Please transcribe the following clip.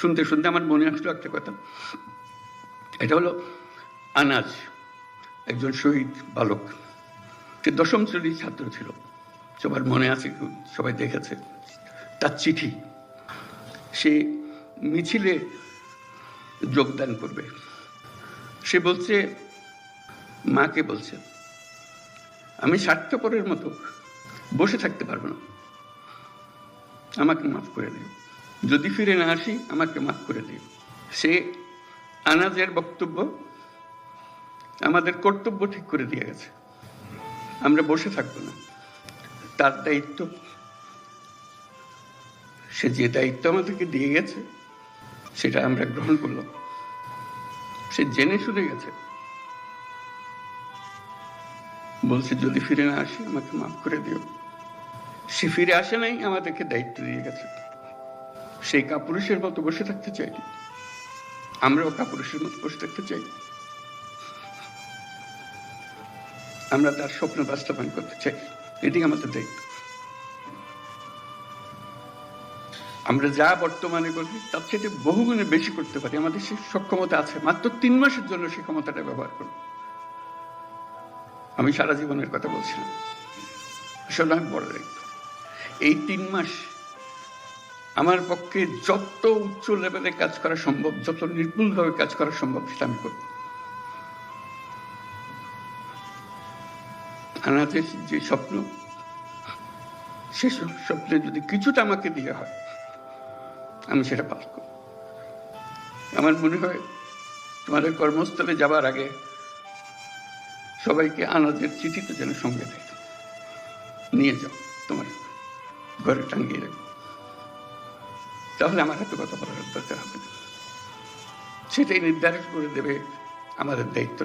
শুনতে শুনতে আমার মনে আসলো একটা কথা। এটা হলো আনাজ, একজন শহীদ বালক। সে দশম শ্রেণির ছাত্র ছিল। সবার মনে আছে, সবাই দেখেছে। তার চিঠি। সে মিছিলে যোগদান করবে। সে বলছে, মাকে বলছে, আমি স্বার্থপরের মতো বসে থাকতে পারব না। আমাকে মাফ করে দিও যদি ফিরে না আসি, আমাকে মাফ করে দিও। সে আনাজের বক্তব্য আমাদের কর্তব্য ঠিক করে দিয়ে গেছে। আমরা বসে থাকব না। তার দায়িত্ব, সে যে দায়িত্ব আমাদেরকে দিয়ে গেছে, সেটা আমরা গ্রহণ করলাম। সে জেনে শুনে গেছে। বলছে, যদি ফিরে না আসে, আমাকে মাফ করে দিও। সে ফিরে আসে নাই, আমাদেরকে দায়িত্ব দিয়ে গেছে। সেই কাপুরুষের মতো বসে থাকতে চাইনি আমরাও কাপুরুষের মতো বসে থাকতে চাই আমরা তার স্বপ্ন বাস্তবায়ন করতে চাই এটি আমাদের দায়িত্ব। আমরা যা বর্তমানে করি, তার থেকে বহুগুণে বেশি করতে পারি। আমাদের সে সক্ষমতা আছে। মাত্র তিন মাসের জন্য সেই ক্ষমতাটা ব্যবহার করব আমি সারা জীবনের কথা বলছিলাম। আসলে আমি বড় দায়িত্ব। এই তিন মাস আমার পক্ষে যত উচ্চ লেভেলে কাজ করা সম্ভব, যত নির্ভুলভাবে কাজ করা সম্ভব সেটা আমি করব। আনাজের যে স্বপ্ন, সে স্বপ্নে যদি কিছুটা আমাকে দিয়ে হয়, আমি সেটা পালন করব। আমার মনে হয়, তোমাদের কর্মস্থলে যাবার আগে সবাইকে আনাজের চিঠিতে যেন সঙ্গে দেয় নিয়ে যাও, তোমার ঘরে টাঙ্গিয়ে রাখো। তাহলে আমার হাতে কথা বলার দরকার হবে না সেটাই নির্ধারণ করে দেবে আমাদের দায়িত্ব।